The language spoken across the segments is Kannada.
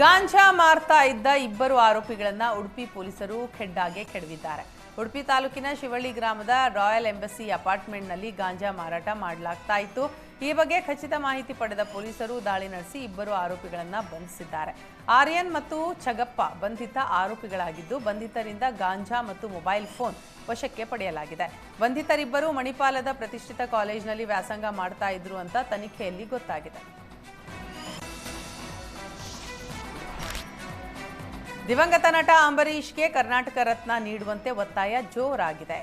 ಗಾಂಜಾ ಮಾರ್ತಾ ಇದ್ದ ಇಬ್ಬರು ಆರೋಪಿಗಳನ್ನ ಉಡುಪಿ ಪೊಲೀಸರು ಖೆಡ್ಡಾಗೆ ಕೆಡವಿದ್ದಾರೆ. ಉಡುಪಿ ತಾಲೂಕಿನ ಶಿವಳ್ಳಿ ಗ್ರಾಮದ ರಾಯಲ್ ಎಂಬಸಿ ಅಪಾರ್ಟ್ಮೆಂಟ್ನಲ್ಲಿ ಗಾಂಜಾ ಮಾರಾಟ ಮಾಡಲಾಗ್ತಾ ಇತ್ತು. ಈ ಬಗ್ಗೆ ಖಚಿತ ಮಾಹಿತಿ ಪಡೆದ ಪೊಲೀಸರು ದಾಳಿ ನಡೆಸಿ ಇಬ್ಬರು ಆರೋಪಿಗಳನ್ನು ಬಂಧಿಸಿದ್ದಾರೆ. ಆರ್ಯನ್ ಮತ್ತು ಚಗಪ್ಪ ಬಂಧಿತ ಆರೋಪಿಗಳಾಗಿದ್ದು, ಬಂಧಿತರಿಂದ ಗಾಂಜಾ ಮತ್ತು ಮೊಬೈಲ್ ಫೋನ್ ವಶಕ್ಕೆ ಪಡೆಯಲಾಗಿದೆ. ಬಂಧಿತರಿಬ್ಬರು ಮಣಿಪಾಲದ ಪ್ರತಿಷ್ಠಿತ ಕಾಲೇಜಿನಲ್ಲಿ ವ್ಯಾಸಂಗ ಮಾಡ್ತಾ ಇದ್ರು ಅಂತ ತನಿಖೆಯಲ್ಲಿ ಗೊತ್ತಾಗಿದೆ. ದಿವಂಗತ ನಟ ಅಂಬರೀಷ್ಗೆ ಕರ್ನಾಟಕ ರತ್ನ ನೀಡುವಂತೆ ಒತ್ತಾಯ ಜೋರಾಗಿದೆ.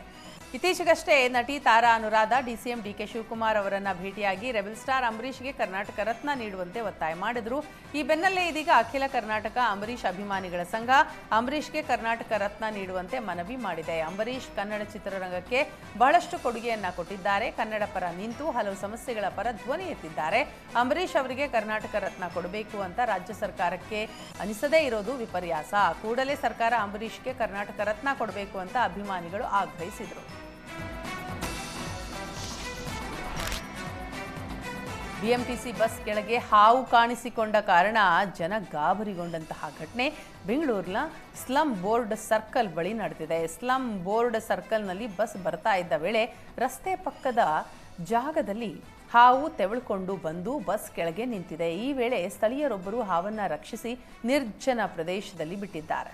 ಇತ್ತೀಚೆಗಷ್ಟೇ ನಟಿ ತಾರಾ ಅನುರಾಧ, ಡಿಸಿಎಂ ಡಿಕೆ ಶಿವಕುಮಾರ್ ಅವರನ್ನು ಭೇಟಿಯಾಗಿ ರೆಬೆಲ್ ಸ್ಟಾರ್ ಅಂಬರೀಷ್ಗೆ ಕರ್ನಾಟಕ ರತ್ನ ನೀಡುವಂತೆ ಒತ್ತಾಯ ಮಾಡಿದರು. ಈ ಬೆನ್ನಲ್ಲೇ ಇದೀಗ ಅಖಿಲ ಕರ್ನಾಟಕ ಅಂಬರೀಷ್ ಅಭಿಮಾನಿಗಳ ಸಂಘ ಅಂಬರೀಷ್ಗೆ ಕರ್ನಾಟಕ ರತ್ನ ನೀಡುವಂತೆ ಮನವಿ ಮಾಡಿದೆ. ಅಂಬರೀಷ್ ಕನ್ನಡ ಚಿತ್ರರಂಗಕ್ಕೆ ಬಹಳಷ್ಟು ಕೊಡುಗೆಯನ್ನ ಕೊಟ್ಟಿದ್ದಾರೆ. ಕನ್ನಡ ಪರ ನಿಂತು ಹಲವು ಸಮಸ್ಯೆಗಳ ಪರ ಧ್ವನಿ ಎತ್ತಿದ್ದಾರೆ. ಅಂಬರೀಷ್ ಅವರಿಗೆ ಕರ್ನಾಟಕ ರತ್ನ ಕೊಡಬೇಕು ಅಂತ ರಾಜ್ಯ ಸರ್ಕಾರಕ್ಕೆ ಅನಿಸದೇ ಇರೋದು ವಿಪರ್ಯಾಸ. ಕೂಡಲೇ ಸರ್ಕಾರ ಅಂಬರೀಷ್ಗೆ ಕರ್ನಾಟಕ ರತ್ನ ಕೊಡಬೇಕು ಅಂತ ಅಭಿಮಾನಿಗಳು ಆಗ್ರಹಿಸಿದರು. ಬಿಎಂಟಿಸಿ ಬಸ್ ಕೆಳಗೆ ಹಾವು ಕಾಣಿಸಿಕೊಂಡ ಕಾರಣ ಜನ ಗಾಬರಿಗೊಂಡಂತಹ ಘಟನೆ ಬೆಂಗಳೂರಿನ ಸ್ಲಂ ಬೋರ್ಡ್ ಸರ್ಕಲ್ ಬಳಿ ನಡೆದಿದೆ. ಸ್ಲಂ ಬೋರ್ಡ್ ಸರ್ಕಲ್ನಲ್ಲಿ ಬಸ್ ಬರ್ತಾ ಇದ್ದ ವೇಳೆ ರಸ್ತೆ ಪಕ್ಕದ ಜಾಗದಲ್ಲಿ ಹಾವು ತೆವಳ್ಕೊಂಡು ಬಂದು ಬಸ್ ಕೆಳಗೆ ನಿಂತಿದೆ. ಈ ವೇಳೆ ಸ್ಥಳೀಯರೊಬ್ಬರು ಹಾವನ್ನು ರಕ್ಷಿಸಿ ನಿರ್ಜನ ಪ್ರದೇಶದಲ್ಲಿ ಬಿಟ್ಟಿದ್ದಾರೆ.